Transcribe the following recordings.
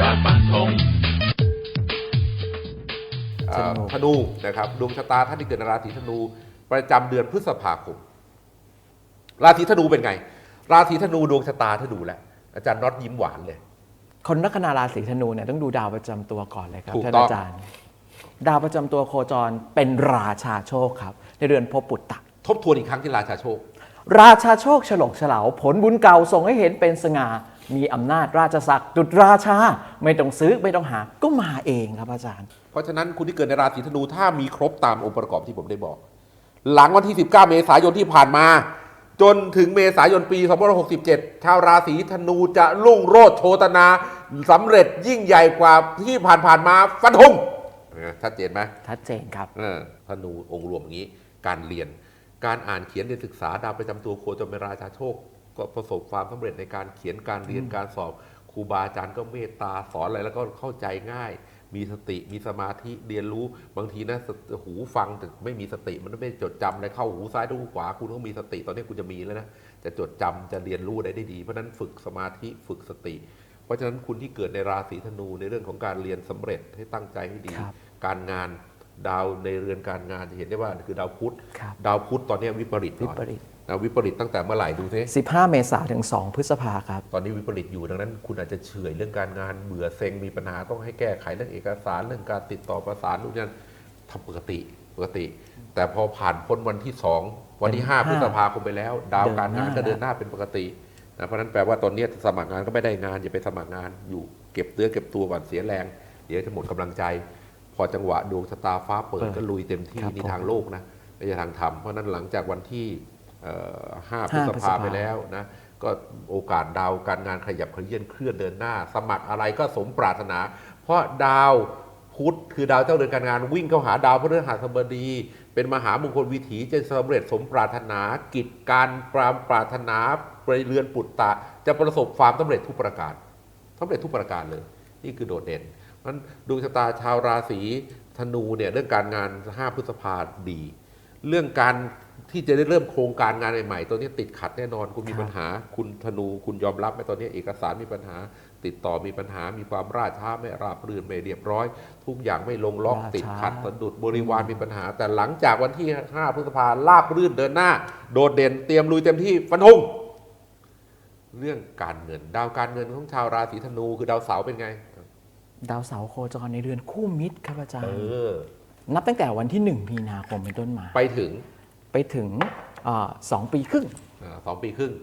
รักปักธงอ่าธนูนะครับดวงชะตาท่านที่เกิดในราศีธนูประจำเดือนพฤษภาคมราศีธนูเป็นไง ราศีธนูดวงชะตาถ้าดูแล้วอาจารย์น็อตยิ้มหวานเลย คนลัคนาราศีธนูเนี่ยต้องดูดาวประจำตัวก่อนเลยครับถูกท่านต้องอาจารย์ ดาวประจำตัวโคจรเป็นราชาโชคครับ ในเรือนภพปุตตะทบทวนอีกครั้งที่ราชาโชค ราชาโชคฉลกเฉลาผลบุญเก่าส่งให้เห็นเป็นสง่า มีอำนาจราชศักดิ์ดุจราชา ไม่ต้องซื้อไม่ต้องหาก็มาเองครับอาจารย์ เพราะฉะนั้นคุณที่เกิดในราศีธนูถ้ามีครบตามองค์ประกอบที่ผมได้บอก หลังวันที่ 19 เมษายนที่ผ่านมา จนถึงเมษายนปี 2567 ชาวราศีธนูจะรุ่งโรจน์โชตนาสำเร็จยิ่งใหญ่กว่าที่ผ่านๆมาฟันธงเออชัดเจนไหมชัดเจนครับเออธนูองค์รวมอย่างนี้ การเรียน การอ่านเขียนเรียนศึกษาดาวประจำตัวโคจรเป็นราชาโชค ก็ประสบความสำเร็จในการเขียนการเรียนการสอบครูบาอาจารย์ก็เมตตาสอนอะไรแล้วก็เข้าใจง่าย มีสติมีสมาธิเรียนรู้บางทีนะสติหูฟังแต่ไม่มีสติมันไม่จดจำอะไรเข้าหูซ้ายหูขวาคุณต้องมีสติ ตอนนี้คุณจะมีแล้วนะจะจดจำจะเรียนรู้ได้ได้ดี เพราะฉะนั้นฝึกสมาธิฝึกสติ เพราะฉะนั้นคุณที่เกิดในราศีธนูในเรื่องของการเรียนสำเร็จให้ตั้งใจให้ดีครับการงานดาวในเรือนการงานจะเห็นได้ว่าคือดาวพุธครับดาวพุธตอนนี้วิปริตวิก่อนปริต นะวิปริตตั้งแต่เมื่อไหร่ดูซิ15 เมษายนถึง 2 พฤษภาครับ ตอนนี้วิปริตอยู่ดังนั้น คุณอาจจะเฉื่อยเรื่องการงานเบื่อเซ็งมีปัญหาต้องให้แก้ไขเรื่องเอกสารเรื่องการติดต่อประสานนู่นนั่นทำปกติปกติ แต่พอผ่านพ้นวันที่สองวันที่ห้าเป็นพฤห้าษภาคมไปแล้ว ดาวการงานก็เดิเดินนหหน้าน้าเป็นปกตินะเพราะฉะนั้นแปลว่าตอนนี้สมัครงานก็ไม่ได้งานอย่าไปสมัครงานอยู่เก็บเนื้อเก็บตัวก่อนเสียแรง เดี๋ยวจะหมดกำลังใจ พอจังหวะดวงชะตาฟ้าเปิดเปิดก็ลุยเต็มที่ครับในผมทางโลกนะไม่ใช่ทางธรรมเพราะฉะนั้นหลังจากวันที่เอ่อ ห้าพฤห้าษพฤษภาภาไปแล้วนะก็โอกาสดาวการงานขยับเขยื่อนเคลื่อนเดินหน้า สมัครอะไรก็สมปรารถนา เพราะดาวพุธคือดาวเจ้าเรือนการงานวิ่งเข้าหาดาวพฤหัสบดี เป็นมหามงคลวิถีจะสำเร็จสมปรารถนากิจการปรามปรารถนาไปเรือนปุตตะ จะประสบความสำเร็จทุกประการสำเร็จทุกประการเลย นี่คือโดดเด่นเพราะฉะนั้นดวงชะตาชาวราศีธนูเนี่ยเรื่องการงาน 5 พฤษภาดี เรื่องการ ที่จะได้เริ่มโครงการงานใหม่ๆตัวนี้ติดขัดแน่นอนคุณมีครับปัญหา คุณธนูคุณยอมรับไหมตอนนี้เอกสารมีปัญหา ติดต่อมีปัญหา มีความราช้าไม่ราบรื่นไม่เรียบร้อย ทุกอย่างไม่ลงล็อกราช้าติดขัดสะดุดบริวารมีปัญหา แต่หลังจากวันที่ 5 พฤษภาราบรื่นเดินหน้า โดดเด่นเตรียมลุยเต็มที่ฟันธงเรื่องการเงิน ดาวการเงินของชาวราศีธนูคือดาวเสาร์เป็นไง ดาวเสาร์โคจรในเรือนคู่มิตรครับอาจารเอย์อนับตั้งแต่วันที่ 1 มีนาคมเป็นต้นมาไปถึง ไปถึงอ่าสองปีครึ่งอาสองปีครึ่ง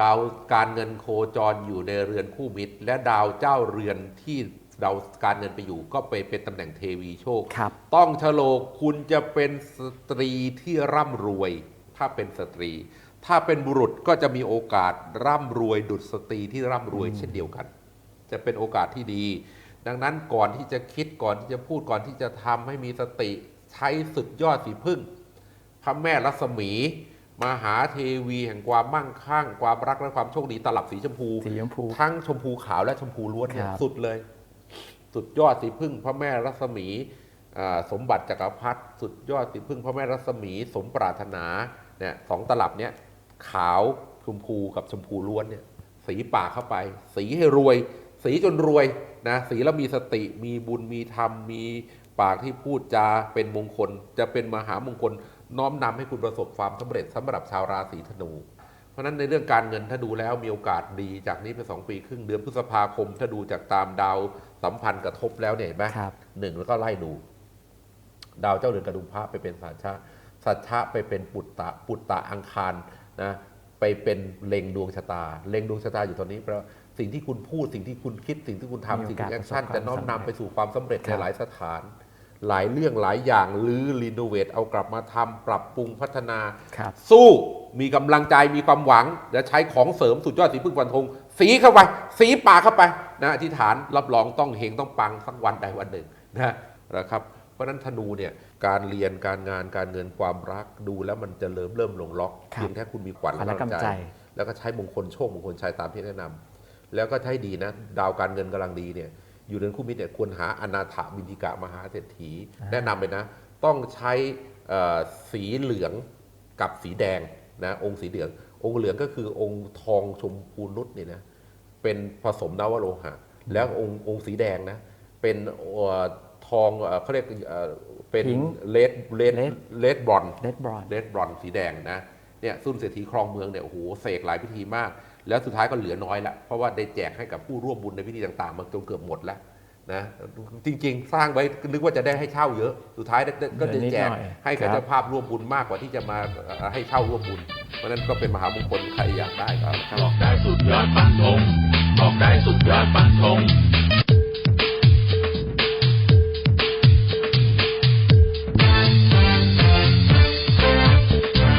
ดาวการเงินโคจรอยู่ในเรือนคู่มิตร และดาวเจ้าเรือนที่ดาวการเงินไปอยู่ก็ไปเป็นตำแหน่งเทวีโชคครับต้องชะโลกคุณจะเป็นสตรีที่ร่ำรวย ถ้าเป็นสตรี ถ้าเป็นบุรุษก็จะมีโอกาสร่ำรวยดุจสตรีที่ร่ำรวยเช่นเดียวกัน จะเป็นโอกาสที่ดี ดังนั้นก่อนที่จะคิดก่อนที่จะพูดก่อนที่จะทำให้มีสติใช้สุดยอดสีพึ่ง พระแม่รัศมี มหาเทวีแห่งความมั่งคั่ง ความรักและความโชคดีตลับสีชมพูสีชมพูทั้งชมพูขาวและชมพูล้วนเนี่ยครับสุดเลย สุดยอดสีพึ่งพระแม่รัศมีอ่าสมบัติจักรพรรดิสุดยอดสีพึ่งพระแม่รัศมีสมปรารถนาเนี่ยสองตลับเนี่ยขาวชมพูกับชมพูล้วนเนี่ยสีปากเข้าไป สีให้รวย สีจนรวยนะสีแล้วมีสติมีบุญมีธรรมมี ปากที่พูดจาเป็นมงคล จะเป็นมหามงคล น้อมนำให้คุณประสบความสำเร็จสำหรับชาวราศีธนู เพราะฉะนั้นในเรื่องการเงินถ้าดูแล้วมีโอกาสดีจากนี้ไปสองปีครึ่งเดือนพฤษภาคม ถ้าดูจากตามดาวสัมพันธ์กระทบแล้วเนี่ยเห็นไหมครับหนึ่งแล้วก็ไล่ดู ดาวเจ้าเรือนกระดุมพระไปเป็นสัชชะสัชชะไปเป็นปุตตะปุตตะอังคารนะไปเป็นเล็งดวงชะตาเล็งดวงชะตาอยู่ตอนนี้เพราะสิ่งที่คุณพูดสิ่งที่คุณคิดสิ่งที่คุณมีทำโอกาสสิ่งที่แอคชั่นประสบความจะน้อมนำสำเร็จไปสู่ความสำเร็จคในรับหลายสถาน หลายเรื่องหลายอย่างหรือรีโนเวทเอากลับมาทำปรับปรุงพัฒนา ครับ สู้มีกำลังใจมีความหวัง และใช้ของเสริมสุดยอดสีพึ่งฟันธงสีเข้าไป สีปากเข้าไปนะอธิษฐานรับรองต้องเฮงต้องปังสักวันใดวันหนึ่งนะนะครับเพราะฉะนั้นธนูเนี่ยการเรียนการงานการเงินความรักดูแล้วมันจะเริ่มเริ่มลงล็อกครับเพียงแค่คุณมีขวัญขวัญและกำลังใจ แล้วก็ใช้มงคลโชคมงคลชัยตามที่แนะนำแล้วก็ใช้ดีนะ ดาวการเงินกำลังดีเนี่ย อยู่ในคู่มิตรเนี่ยควรหาอนาถบินทิกะมหาเศรษฐี แนะนำไปนะ ต้องใช้เอ่อสีเหลืองกับสีแดงนะองค์สีเหลือง องค์เหลืองก็คือองค์ทองชมพูนุชเนี่ยนะเป็นผสมนวโลหะ แล้วองค์องค์สีแดงนะเป็นเอ่อทองเอ่อเขาเรียกเอ่อเป็นหิงเลดเลด Red เลดบรอนเลดบรอนเลดบรอนสีแดงนะเนี่ยสุนเศรษฐีครองเมืองเนี่ยโอ้โหเสกหลายพิธีมาก แล้วสุดท้ายก็เหลือน้อยละเพราะว่าได้แจกให้กับผู้ร่วมบุญในพิธีต่างๆ มันจนเกือบหมดแล้วนะจริง ๆ สร้างไว้นึกว่าจะได้ให้เช่าเยอะ สุดท้ายได้ได้ก็จะแจกเหลือนิดหน่อยให้กับครับเจ้าภาพร่วมบุญมากกว่าที่จะมาเอ่อให้เช่าร่วมบุญ เพราะฉะนั้นก็เป็นมหามงคลใครอยากได้ก็บอกได้สุดยอดฟันธงบอกได้สุดยอดฟันธง